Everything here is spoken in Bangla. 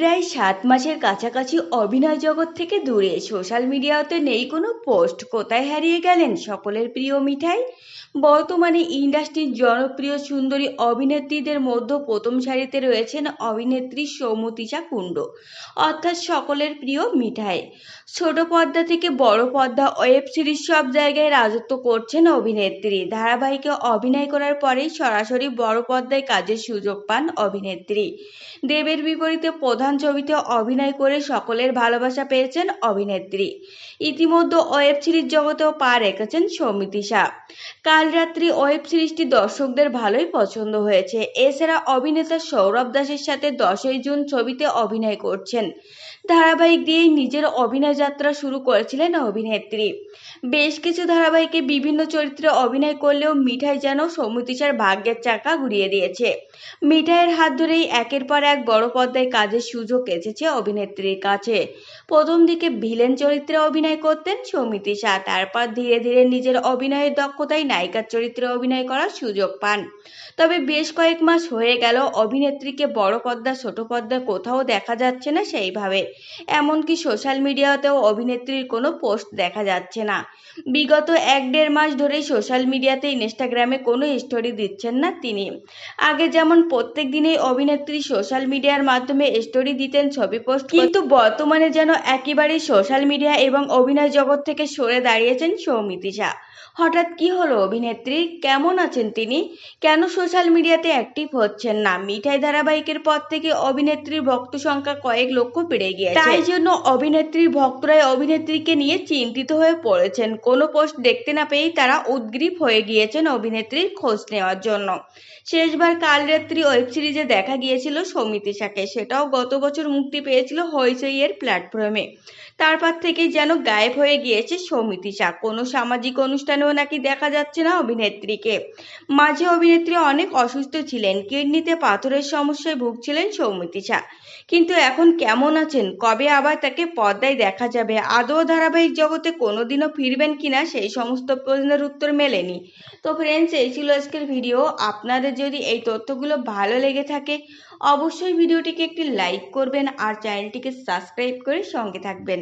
প্রায় সাত মাসের কাছাকাছি অভিনয় জগৎ থেকে দূরে। সোশ্যাল মিডিয়াতে নেই কোনো পোস্ট। কোথায় হারিয়ে গেলেন সকলের প্রিয় মিঠাই? বর্তমানে ইন্ডাস্ট্রির জনপ্রিয় সুন্দরী অভিনেত্রীদের মধ্যে প্রথম সারিতে রয়েছেন অভিনেত্রী সৌমতিশা কুণ্ড, অর্থাৎ সকলের প্রিয় মিঠাই। ছোট পর্দা থেকে বড় পর্দা, ওয়েব সিরিজ সব জায়গায় রাজত্ব করছেন অভিনেত্রী। ধারাবাহিকে অভিনয় করার পরেই সরাসরি বড় পর্দায় কাজের সুযোগ পান অভিনেত্রী। দেবের বিপরীতে প্রধান ছবিতে অভিনয় করে সকলের ভালোবাসা পেয়েছেন অভিনেত্রী। ইতিমধ্যে ওয়েব সিরিজ জগতেও পা রেখেছেন সৌমিতিশা কাল রাত্রি ওয়েব সিরিজটি দর্শকদের ভালোই পছন্দ হয়েছে। এছাড়া অভিনেতা সৌরভ দাসের সাথে দশই জুন ছবিতে অভিনয় করছেন। ধারাবাহিক দিয়েই নিজের অভিনয় যাত্রা শুরু করেছিলেন অভিনেত্রী। বেশ কিছু ধারাবাহিকে বিভিন্ন চরিত্রে অভিনয় করলেও মিঠাই যেন সৌমিতিশার ভাগ্যের চাকা ঘুরিয়ে দিয়েছে। মিঠাইয়ের হাত ধরেই একের পর এক বড় পর্দায় কাজের সুযোগ এসেছে অভিনেত্রীর কাছে। প্রথম দিকে ভিলেন চরিত্রে অভিনয় করতেন সৌমিতিশা তারপর ধীরে ধীরে নিজের অভিনয়ের দক্ষতায় নায়িকার চরিত্রে অভিনয় করার সুযোগ পান। তবে বেশ কয়েক মাস হয়ে গেল, অভিনেত্রীকে বড় পর্দা, ছোট পর্দায় কোথাও দেখা যাচ্ছে না সেইভাবে। এমনকি সোশ্যাল মিডিয়াতেও অভিনেত্রীর কোনো পোস্ট দেখা যাচ্ছে না। বিগত এক দেড় মাস ধরেই সোশ্যাল মিডিয়াতে ইনস্টাগ্রামে কোনো স্টোরি দিচ্ছেন না তিনি। আগে যেমন প্রত্যেক দিনেই অভিনেত্রী সোশ্যাল মিডিয়ার মাধ্যমে স্টোরি দিতেন ছবি পোস্ট কিন্তু বর্তমানে যেন একেবারেই সোশ্যাল মিডিয়া এবং অভিনয় জগৎ থেকে সরে দাঁড়িয়েছেন সৌমিতিশা হঠাৎ কি হলো অভিনেত্রী? কেমন আছেন তিনি? কেন সোশ্যাল মিডিয়াতে অ্যাক্টিভ হচ্ছেন না? মিঠাই ধারাবাহিকের পর থেকে অভিনেত্রীর ভক্ত সংখ্যা কয়েক লক্ষ বেড়ে গিয়েছে। তাই জন্য অভিনেত্রীর ভক্তরাই অভিনেত্রীকে নিয়ে চিন্তিত হয়ে পড়েছেন। কোনো পোস্ট দেখতে না পেয়েই তারা উদ্গ্রীব হয়ে গিয়েছেন অভিনেত্রীর খোঁজ নেওয়ার জন্য। শেষবার কাল রাত্রি ওয়েব সিরিজে দেখা গিয়েছিল সৌমিতিশাকে সেটাও গত বছর মুক্তি পেয়েছিল হইচই এর প্ল্যাটফর্মে তারপর থেকেই যেন গায়েব হয়ে গিয়েছে সৌমিতিশা কোনো সামাজিক অনুষ্ঠানেও নাকি দেখা যাচ্ছে না অভিনেত্রীকে। মাঝে অভিনেত্রী অনেক অসুস্থ ছিলেন, কিডনিতে পাথরের সমস্যায় ভুগছিলেন সৌমিতিশা কিন্তু এখন কেমন আছেন? কবে আবার তাকে পর্দায় দেখা যাবে? আদৌ ধারাবাহিক জগতে কোনোদিনও ফিরবেন কিনা সেই সমস্ত প্রশ্নের উত্তর মেলেনি। তো ফ্রেন্ডস এই ছিল আজকের ভিডিও আপনাদের যদি এই তথ্যগুলো ভালো লেগে থাকে, অবশ্যই ভিডিওটিকে একটি লাইক করবেন আর চ্যানেলটিকে সাবস্ক্রাইব করে সঙ্গে থাকবেন।